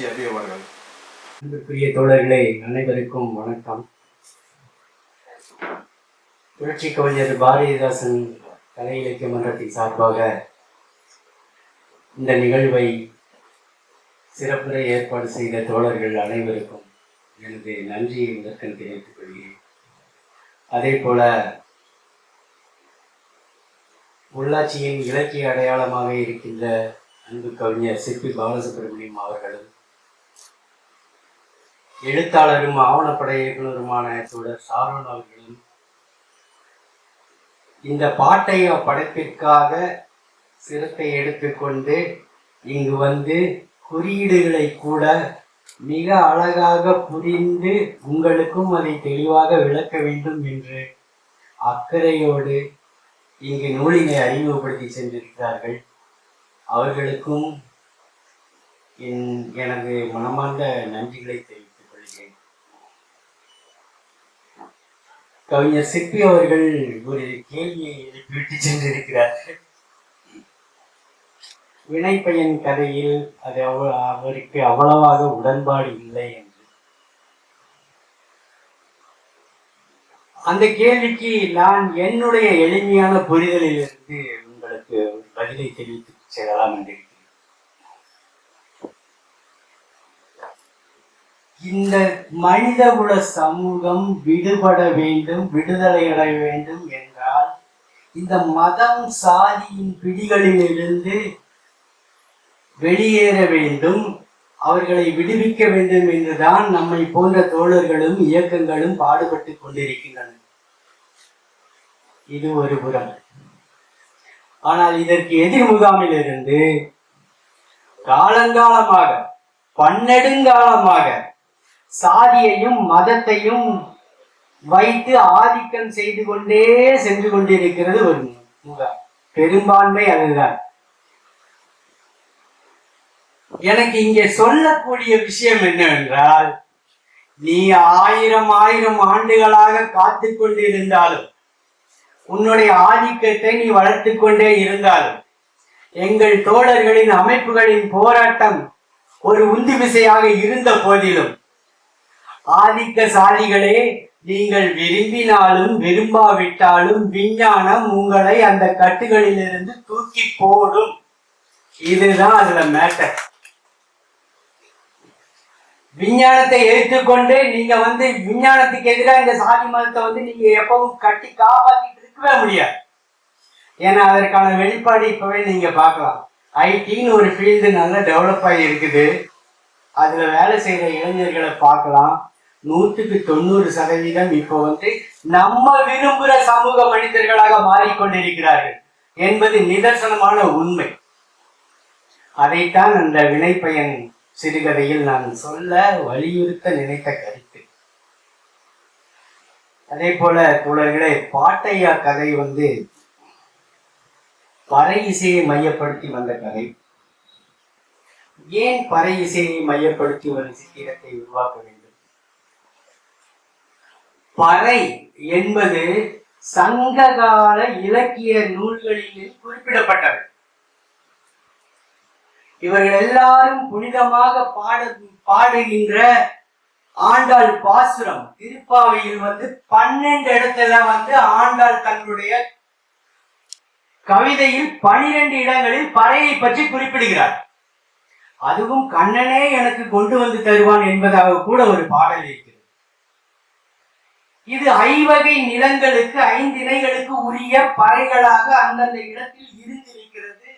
காசி அபி அவர்கள் அன்புக்குரிய தோழர்களே அனைவருக்கும் வணக்கம். புரட்சி கவிஞர் பாரதிதாசன் கலை இலக்கிய மன்றத்தின் சார்பாக இந்த நிகழ்வை சிறப்புரை ஏற்பாடு செய்த தோழர்கள் அனைவருக்கும் எனது நன்றியை முதற்கண் தெரிவித்துக் கொள்கிறேன். அதே போல உள்ளாட்சியின் இலக்கிய அடையாளமாக இருக்கின்ற அன்பு கவிஞர் சிற்பி பாலசுப்ரமணியம் அவர்களும் எழுத்தாளரும் ஆவணப்பட இயக்குனருமான தோழர் சாரோன் அவர்களும் இந்த பாட்டைய படைப்பிற்காக சிரத்தை எடுத்துக்கொண்டு இங்கு வந்து குறியீடுகளை கூட மிக அழகாக புரிந்து உங்களுக்கும் அதை தெளிவாக விளக்க வேண்டும் என்று அக்கறையோடு இங்கு நூலினை அறிமுகப்படுத்தி சென்றிருக்கிறார்கள். அவர்களுக்கும் என் எனது மனமார்ந்த நன்றிகளை தெரிவித்து கொள்கிறேன் கவிஞர் சிற்பி அவர்கள் ஒரு கேள்வியை எழுப்பிவிட்டு சென்றிருக்கிறார்கள் வினைப்பயன் கதையில் அது அவ அவருக்கு அவ்வளவாக உடன்பாடு இல்லை என்று. அந்த கேள்விக்கு நான் என்னுடைய எளிமையான புரிதலில் இருந்து உங்களுக்கு பதிலை தெரிவித்து செல்லலாம் என்று இந்த இந்த மனிதகுல சமூகம் விடுபட வேண்டும் விடுதலை அடைய வேண்டும் என்றால் இந்த மதம் சாதியின் பிடிகளில் இருந்து வெளியேற வேண்டும் அவர்களை விடுவிக்க வேண்டும் என்றுதான் நம்மை போன்ற தோழர்களும் இயக்கங்களும் பாடுபட்டு கொண்டிருக்கின்றன. இது ஒரு புறம். ஆனால் இதற்கு எதிர் முகாமிலிருந்து காலங்காலமாக பன்னெடுங்காலமாக சாதியையும் மதத்தையும் வைத்து ஆதிக்கம் செய்து கொண்டே சென்று கொண்டிருக்கிறது ஒரு முகாம். பெரும்பான்மை அதுதான். எனக்கு இங்கே சொல்லக்கூடிய விஷயம் என்னவென்றால் நீ ஆயிரம் ஆயிரம் ஆண்டுகளாக காத்து கொண்டிருந்தாலும் உன்னுடைய ஆதிக்கத்தை நீ வளர்த்து கொண்டே இருந்தாலும் எங்கள் தோழர்களின் அமைப்புகளின் போராட்டம் ஒரு உந்து விசையாக இருந்த போதிலும் ஆதிக்க சாதிகளே நீங்கள் விரும்பினாலும் விரும்பாவிட்டாலும் விஞ்ஞானம் உங்களை அந்த கட்டுகளிலிருந்து தூக்கி போடும். இதுதான் அதுல மேட்டர் விஞ்ஞானத்தை எடுத்துக்கொண்டு நீங்க வந்து விஞ்ஞானத்துக்கு எதிராக இந்த சாதி மதத்தை வந்து நீங்க எப்பவும் கட்டி காப்பாத்திட்டு இருக்கவே முடியாது. ஏன்னா அதற்கான வெளிப்பாடு இப்பவே நீங்க பார்க்கலாம். ஐடின்னு ஒரு ஃபீல்டு நல்லா டெவலப் ஆகி இருக்குது. அதுல வேலை செய்யற இளைஞர்களை பார்க்கலாம். நூற்றுக்கு தொண்ணூறு சதவீதம் இப்போ வந்து நம்ம விரும்புகிற சமூக மனிதர்களாக மாறிக்கொண்டிருக்கிறார்கள் என்பது நிதர்சனமான உண்மை. அதைத்தான் அந்த வினைப்பயன் சிறுகதையில் நான் சொல்ல வலியுறுத்த நினைத்த கருத்து. அதே போல தோழர்களே பாட்டையா கதை வந்து பறை இசையை மையப்படுத்தி வந்த கதை. ஏன் பறை இசையை மையப்படுத்தி ஒரு சித்திரத்தை உருவாக்க வேண்டும்? பறை என்பது சங்ககால இலக்கிய நூல்களில் குறிப்பிடப்பட்டது. இவர்கள் எல்லாரும் புனிதமாக பாட பாடுகின்ற ஆண்டாள் பாசுரம். திருப்பாவையில் வந்து பன்னெண்டு இடத்துல வந்து ஆண்டாள் தன்னுடைய கவிதையில் பனிரெண்டு இடங்களில் பறையை பற்றி குறிப்பிடுகிறார். அதுவும் கண்ணனே எனக்கு கொண்டு வந்து தருவான் என்பதாக கூட ஒரு பாடல் இருக்கிறது. இது ஐவகை நிலங்களுக்கு ஐந்திணைகளுக்கு உரிய பறைகளாக அந்தந்த இடத்தில் இருந்திருக்கிறது.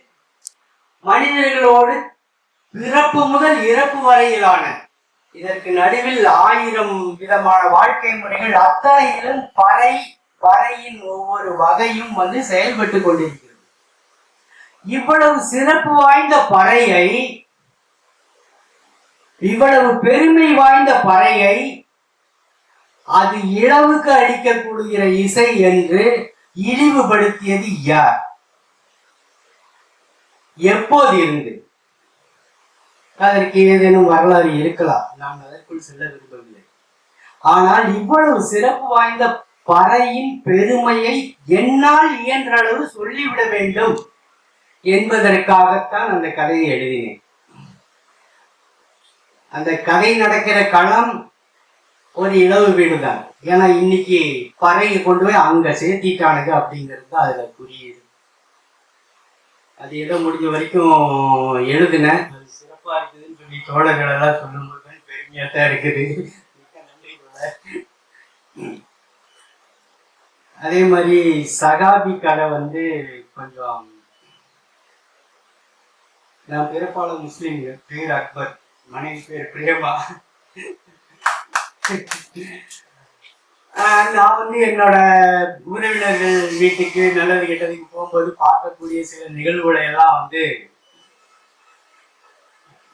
மனிதர்களோடு பிறப்பு முதல் இறப்பு வரையிலான இதற்கு நடுவில் ஆயிரம் விதமான வாழ்க்கை முறைகள் அத்தனையிலும் பறை பறையின் ஒவ்வொரு வகையும் வந்து செயல்பட்டு கொண்டிருக்கிறது. இவ்வளவு சிறப்பு வாய்ந்த பறையை இவ்வளவு பெருமை வாய்ந்த பறையை அது இழவுக்கு அடிக்கக்கூடிய இசை என்று இழிவுபடுத்தியது யார்? எப்போது இருந்து அதற்கு ஏதேனும் வரலாறு இருக்கலாம். நான் அதற்குள் செல்ல விரும்பவில்லை. ஆனால் இவ்வளவு சிறப்பு வாய்ந்த பறையின் பெருமையை என்னால் இயன்ற அளவு சொல்லிவிட வேண்டும் என்பதற்காகத்தான் அந்த கதையை எழுதினேன். அந்த கதை நடக்கிற களம் ஒரு இளவு வீடு தான் ஏன்னா இன்னைக்கு பறையை கொண்டு போய் அங்க சேர்த்திட்டானுங்க அப்படிங்கிறது தான் அதுல புரியுது. அது ஏதோ முடிஞ்ச வரைக்கும் எழுதுனேன். அது சிறப்பா இருக்குதுன்னு சொல்லி தோழர்கள் எல்லாம் சொல்லும்போது பெருமையா தான் இருக்குது. நன்றி அதே மாதிரி சகாபி கதை வந்து கொஞ்சம் நான் பிறப்பாளர் முஸ்லீம்ங்க பேர் அக்பர். மனைவி பேர் பிரேமா. நான் வந்து என்னோட உறவினர்கள் வீட்டுக்கு நல்லது கெட்டதுக்கு போகும்போது பார்க்கக்கூடிய சில நிகழ்வுகளை எல்லாம் வந்து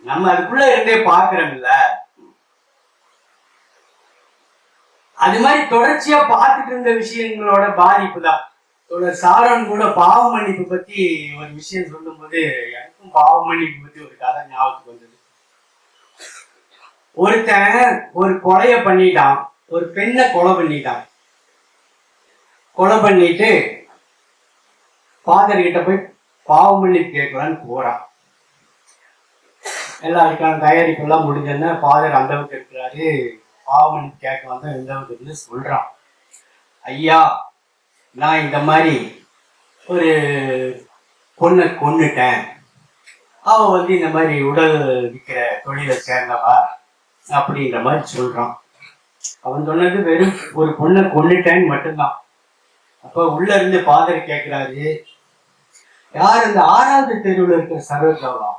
நம்ம அதுக்குள்ள இருந்தே பார்க்கிறோம்ல. அது மாதிரி தொடர்ச்சியா பார்த்துட்டு இருந்த விஷயங்களோட பாதிப்பு தான். தொடர் சாரன் கூட பாவ மன்னிப்பு பத்தி ஒரு விஷயம் சொல்லும்போது எனக்கும் பாவ மன்னிப்பு பத்தி ஒரு கதை ஞாபகத்துக்கு வந்தது. ஒருத்தன் ஒரு கொலைய பண்ணிட்டான் ஒரு பெண்ணை கொலை பண்ணிட்டான். கொலை பண்ணிட்டு ஃபாதர் கிட்ட போய் பாவ கேட்கலான்னு போறான். எல்லாருக்கான தயாரிப்பு எல்லாம் முடிஞ்சோன்னா ஃபாதர் அந்த அளவுக்கு இருக்கிறாரு. பாவ கேட்க வந்தா இந்த அளவுக்கு இருந்து சொல்றான். ஐயா நான் இந்த மாதிரி ஒரு பொண்ணை கொன்னுட்டேன். அவ வந்து இந்த மாதிரி உடல் விற்கிற தொழிலை சேர்ந்தவா? அப்படின்ற மாதிரி சொல்றான். அவன் சொன்னது வெறும் ஒரு பொண்ணை கொண்டுட்டேன்னு மட்டும்தான். அப்ப உள்ள இருந்து பாதர் கேட்கிறாரு யார் இந்த ஆறாவது தெருவில் இருக்கிற சரோஜாவா?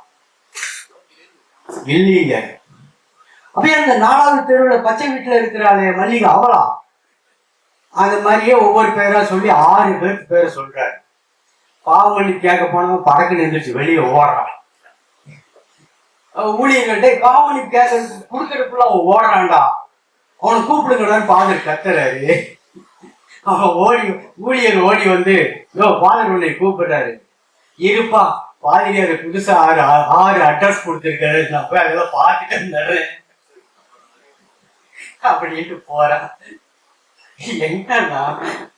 இல்லைங்க அப்படியே அந்த நாலாவது தெருவில் பச்சை வீட்டுல இருக்கிறாளே மல்லிகை அவளா? அந்த மாதிரியே ஒவ்வொரு பேரா சொல்லி ஆறு பேருக்கு பேரை சொல்றாரு. பாவம் கேட்க போனவன் படக்கு நின்றுச்சு வெளியே ஓடுறான். ஊழியர்கள்ட்ட பாவம் பண்ணி குடுக்கறதுக்குள்ள அவன் ஓடுறான்டா. அவனை கூப்பிடுங்கடான்னு பாதர் கத்துறாரு. அவன் ஓடி ஊழியர் ஓடி வந்து யோ பாதர் உன்னை கூப்பிடுறாரு. இருப்பா. பாதிரியாரு புதுசா ஆறு ஆறு அட்ரஸ் கொடுத்துருக்காரு. நான் போய் அதெல்லாம் பார்த்துட்டு வந்துடுறேன். அப்படின்ட்டு போறான் என்னன்னா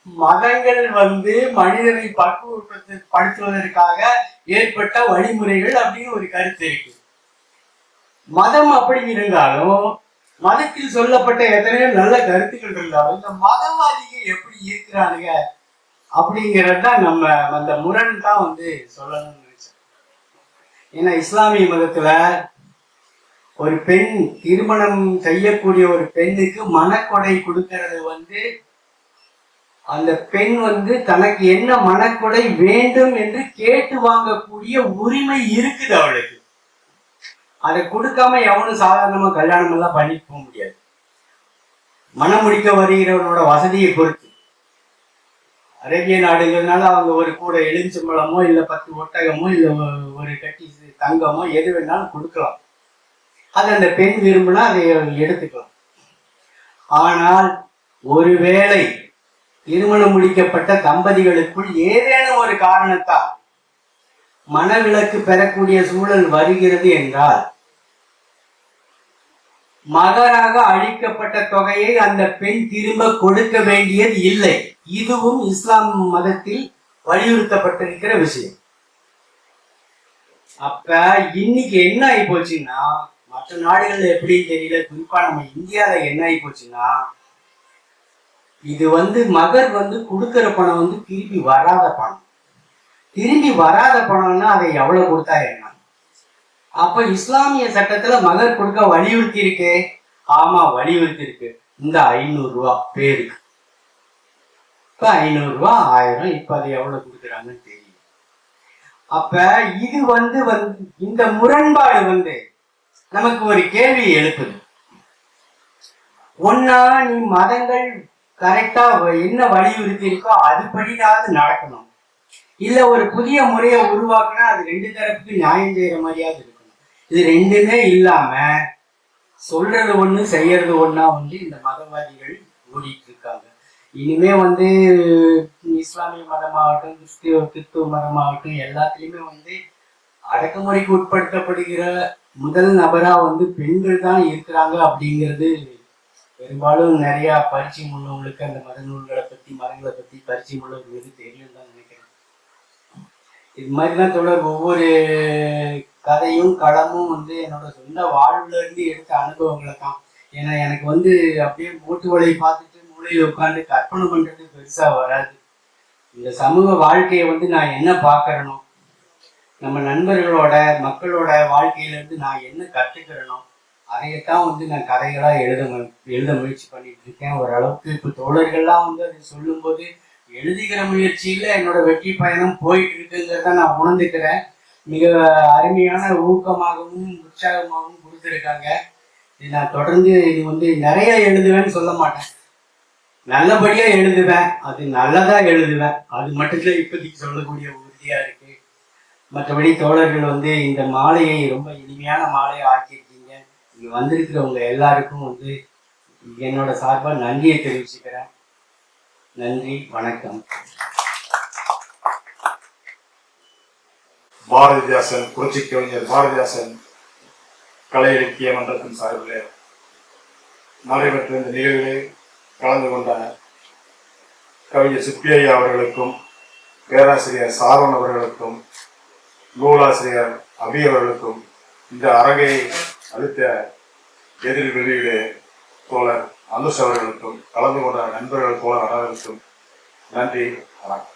மதங்கள் வந்து மனிதனை பக்குவப்படுத்து படுத்துவதற்காக ஏற்பட்ட வழிமுறைகள் அப்படின்னு ஒரு கருத்து இருக்கு. மதம் அப்படி இருந்தாலும் மதத்தில் சொல்லப்பட்ட எத்தனையோ நல்ல கருத்துக்கள் இருந்தாலும் இந்த மதவாதிகள் எப்படி இருக்கிறானுங்க அப்படிங்கிறது தான் நம்ம அந்த முரண் தான் வந்து சொல்லணும்னு நினைச்சேன். ஏன்னா இஸ்லாமிய மதத்துல ஒரு பெண் திருமணம் செய்யக்கூடிய ஒரு பெண்ணுக்கு மனக்கொடை கொடுக்கறது வந்து அந்த பெண் வந்து தனக்கு என்ன மனக்கொடை வேண்டும் என்று கேட்டு வாங்கக்கூடிய உரிமை இருக்குது அவளுக்கு. அதை கொடுக்காம எவனும் சாதாரணமா கல்யாணம் எல்லாம் பண்ணிட்டு போக முடியாது. மனம் முடிக்க வருகிறவனோட வசதியை பொறுத்து. அரேபிய நாடுங்கிறதுனால அவங்க ஒரு கூட எலுமிச்சம்பழமோ இல்ல பத்து ஒட்டகமோ இல்ல ஒரு கட்டி தங்கமோ எது வேணாலும் கொடுக்கலாம். அது அந்த பெண் விரும்பினா அதை எடுத்துக்கலாம். ஆனால் ஒருவேளை திருமணம் முடிக்கப்பட்ட தம்பதிகளுக்குள் ஏதேனும் ஒரு காரணத்தால் மனவிலக்கு பெறக்கூடிய சூழல் வருகிறது என்றால் மகராக அழிக்கப்பட்ட தொகையை அந்த பெண் திரும்ப கொடுக்க வேண்டியது இல்லை. இதுவும் இஸ்லாம் மதத்தில் வலியுறுத்தப்பட்டிருக்கிற விஷயம். அப்ப இன்னைக்கு என்ன ஆகி போச்சுன்னா மற்ற நாடுகள்ல எப்படின்னு தெரியல குறிப்பா நம்ம இந்தியால என்ன ஆகி போச்சுன்னா இது வந்து மகர் வந்து கொடுக்கிற பணம் வந்து திரும்பி வராத பணம். திரும்பி வராத பணம்னா அதை எவ்வளவு கொடுத்தா என்ன? அப்ப இஸ்லாமிய சட்டத்துல மகர் கொடுக்க வலியுறுத்தி இருக்கு ஆமா வலியுறுத்தி இருக்கு இந்த ஐநூறு ரூபா பேருக்கு. இப்ப ஐநூறு ரூபா ஆயிரம் இப்ப அது எவ்வளவு கொடுக்குறாங்கன்னு தெரியும் அப்ப இது வந்து வந்து இந்த முரண்பாடு வந்து நமக்கு ஒரு கேள்வி எழுப்புது. ஒன்னா நீ மதங்கள் கரெக்டா என்ன வலியுறுத்தி இருக்கோ அதுபடியாவது நடக்கணும். இல்ல ஒரு புதிய முறையை உருவாக்குனா அது ரெண்டு தரப்புக்கு நியாயம் செய்யற மாதிரியாவது இருக்கணும் இது ரெண்டுமே இல்லாம சொல்றது ஒண்ணு செய்யறது ஒண்ணா வந்து இந்த மதவாதிகள் ஓடிட்டு இருக்காங்க இனிமே வந்து இஸ்லாமிய மதமாகட்டும் கிறிஸ்துவ கிறிஸ்துவ மதமாகட்டும் எல்லாத்துலயுமே வந்து அடக்குமுறைக்கு உட்படுத்தப்படுகிற முதல் நபரா வந்து பெண்கள் தான் இருக்கிறாங்க அப்படிங்கிறது பெரும்பாலும் நிறைய பரிச்சயம் உள்ளவங்களுக்கு அந்த மத நூல்களை பத்தி மதங்களை பத்தி பரிச்சயம் உள்ளவங்களுக்கு தெரியும் தான் நினைக்கிறேன். இது மாதிரி தான் தொடர் ஒவ்வொரு கதையும் களமும் வந்து என்னோட சொந்த வாழ்வுல இருந்து எடுத்த அனுபவங்களை தான். ஏன்னா எனக்கு வந்து அப்படியே மூட்டு வலையை பார்த்துட்டு மூளையில உட்காந்து கற்பனை பண்றது பெருசா வராது. இந்த சமூக வாழ்க்கையை வந்து நான் என்ன பார்க்கறனோ நம்ம நண்பர்களோட மக்களோட வாழ்க்கையில இருந்து நான் என்ன கற்றுக்கிறனோ அதையத்தான் வந்து நான் கதைகளாக எழுத மு- எழுத முயற்சி பண்ணிட்டு இருக்கேன். ஓரளவுக்கு இப்போ தோழர்கள்லாம் வந்து அதை சொல்லும்போது எழுதுகிற முயற்சியில் என்னோட வெற்றி பயணம் போயிட்டு இருக்குங்கிறத நான் உணர்ந்துக்கிறேன். மிக அருமையான ஊக்கமாகவும் உற்சாகமாகவும் கொடுத்துருக்காங்க. நான் தொடர்ந்து இது வந்து நிறைய எழுதுவேன்னு சொல்ல மாட்டேன். நல்லபடியா எழுதுவேன். அது நல்லதா எழுதுவேன். அது மட்டும்தான் இப்போதைக்கு சொல்லக்கூடிய உறுதியா இருக்கு. மற்றபடி தோழர்கள் வந்து இந்த மாலையை ரொம்ப இனிமையான மாலையை ஆக்கியிருக்கீங்க. இங்க வந்திருக்கிறவங்க எல்லாருக்கும் வந்து என்னோட சார்பாக நன்றியை தெரிவிச்சுக்கிறேன். நன்றி. வணக்கம். பாரதிதாசன் புரட்சி கவிஞர் பாரதிதாசன் கலை இலக்கிய மன்றத்தின் சார்பில் நடைபெற்ற இந்த நிகழ்வில் கலந்து கொண்ட கவிஞர் சுப்பியையா அவர்களுக்கும் பேராசிரியர் சாரவன் அவர்களுக்கும் நூலாசிரியர் அபி அவர்களுக்கும் இந்த அரங்கை அளித்த எதிர் வெளியீடு தோழர் அனுஷ் அவர்களுக்கும் கலந்து கொண்ட நண்பர்கள் தோழர் அனைவருக்கும் நன்றி வணக்கம்.